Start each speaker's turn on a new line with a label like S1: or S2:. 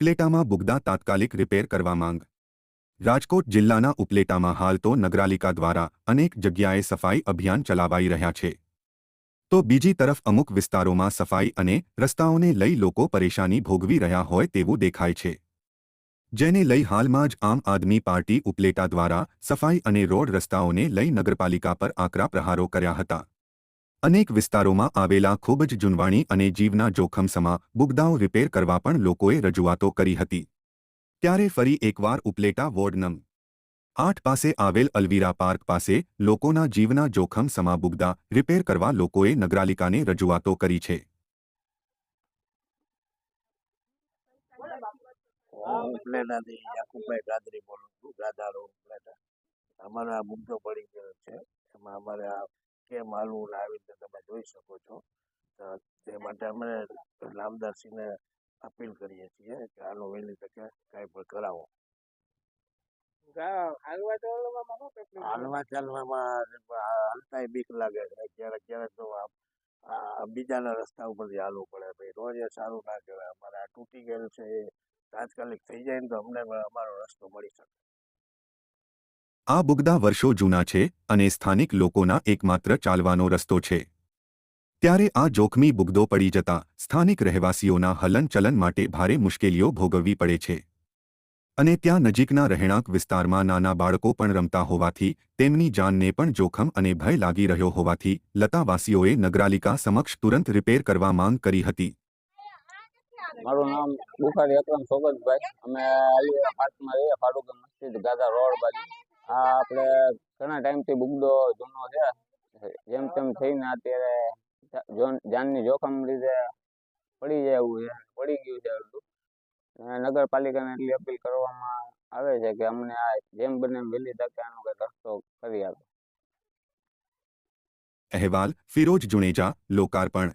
S1: ઉપલેટામાં બુગદા તાત્કાલિક રિપેર કરવા માંગ. રાજકોટ જિલ્લાના ઉપલેટામાં હાલ તો નગરાલિકા દ્વારા અનેક જગ્યાએ સફાઈ અભિયાન ચલાવાઈ રહ્યા છે. તો બીજી તરફ અમુક વિસ્તારોમાં સફાઈ અને રસ્તાઓને લઈ લોકો પરેશાની ભોગવી રહ્યા હોય તેવું દેખાય છે. જેને લઈ હાલમાં જ આમ આદમી પાર્ટી ઉપલેટા દ્વારા સફાઈ અને રોડ રસ્તાઓને લઈ નગરપાલિકા પર આકરા પ્રહારો કર્યા હતા. અનેક વિસ્તારોમાં આવેલા ખૂબ જ જૂનવાણી અને જીવના જોખમસમા બુગદાઓ રિપેર કરવા પણ લોકોએ રજૂઆતો કરી હતી. ત્યારે ફરી એકવાર ઉપલેટા વોર્ડ નં આઠ પાસે આવેલ અલવીરા પાર્ક પાસે લોકોના જીવના જોખમ સમા બુગદા રિપેર કરવા લોકોએ નગરાલિકાને રજૂઆતો કરી છે.
S2: અમારે આ મુદ્દો પડી ગયો છે. એમાં અમારે આ કેમ હાલવું ને આવી રીતે તમે જોઈ શકો છો. તો માટે અમે નામદારશ્રીને અપીલ કરીએ છીએ કે આનું વહેલી તકે કાંઈ પણ કરાવો.
S3: હાલવા ચાલવામાં
S2: હાલતા બીક લાગે છે. ક્યારેક ક્યારેક તો બીજાના રસ્તા ઉપરથી હાલવું પડે ભાઈ. રોજ એ સારું ના કહેવાય. અમારે આ તૂટી ગયેલું છે એ તાત્કાલિક થઈ જાય ને તો અમને અમારો રસ્તો મળી શકે.
S1: આ બુગદા વર્ષો જૂના છે અને સ્થાનિક લોકોના એકમાત્ર ચાલવાનો રસ્તો છે. ત્યારે આ જોખમી બુગદો પડી જતા સ્થાનિક રહેવાસીઓના હલનચલન માટે ભારે મુશ્કેલીઓ ભોગવવી પડે છે. અને ત્યાં નજીકના રહેણાંક વિસ્તારમાં નાના બાળકો પણ રમતા હોવાથી, તેમની જાનને પણ જોખમ અને ભય લાગી રહ્યો હોવાથી, લતાવાસીઓએ નગરાલિકા સમક્ષ તુરંત રિપેર કરવા માંગ કરી હતી.
S4: મારું નામ બુખારી અકરમ સોગતભાઈ અમે આવીએ પાર્કમાં રહીએ ફારૂક મસ્જિદ ગાદા રોડ બાજુ. આ આપણે ઘણા ટાઈમથી બુગડો જૂનો છે. જેમ તેમ થઈને અત્યારે જાનની જોખમ લીધે પડી જાય એવું છે, પડી ગયું છે અડધું નગરપાલિકાને એટલી અપીલ કરવામાં આવે છે કે અમને આ જેમ બને એમ વહેલી તકે આનો કંઈક રસ્તો કરી આપે.
S1: અહેવાલ ફિરોજ જુણેજા લોકાર્પણ.